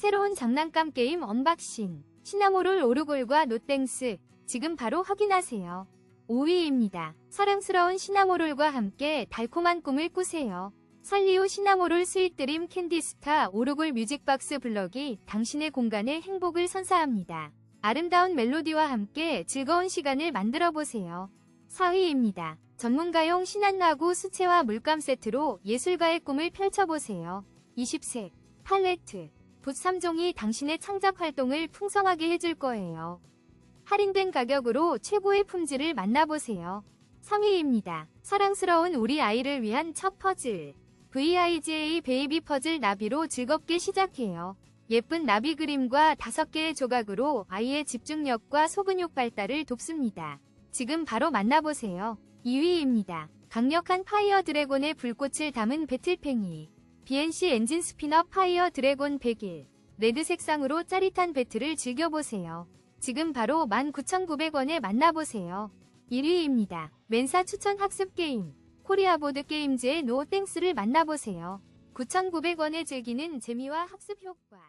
새로운 장난감 게임 언박싱. 시나모롤 오르골과 노땡스. 지금 바로 확인하세요. 5위입니다. 사랑스러운 시나모롤과 함께 달콤한 꿈을 꾸세요. 설리오 시나모롤 스윗드림 캔디스타 오르골 뮤직박스 블럭이 당신의 공간에 행복을 선사합니다. 아름다운 멜로디와 함께 즐거운 시간을 만들어 보세요. 4위입니다. 전문가용 신한나구 수채화 물감 세트로 예술가의 꿈을 펼쳐보세요. 20색, 팔레트, 붓 3종이 당신의 창작 활동을 풍성하게 해줄 거예요. 할인된 가격으로 최고의 품질을 만나보세요. 3위입니다. 사랑스러운 우리 아이를 위한 첫 퍼즐. VIGA 베이비 퍼즐 나비로 즐겁게 시작해요. 예쁜 나비 그림과 5개의 조각으로 아이의 집중력과 소근육 발달을 돕습니다. 지금 바로 만나보세요. 2위입니다. 강력한 파이어 드래곤의 불꽃을 담은 배틀팽이. BNC 엔진 스피너 파이어 드래곤 100일. 레드 색상으로 짜릿한 배틀을 즐겨보세요. 지금 바로 19,900원에 만나보세요. 1위입니다. 멘사 추천 학습 게임. 코리아 보드 게임즈의 노 땡스를 만나보세요. 9,900원에 즐기는 재미와 학습 효과.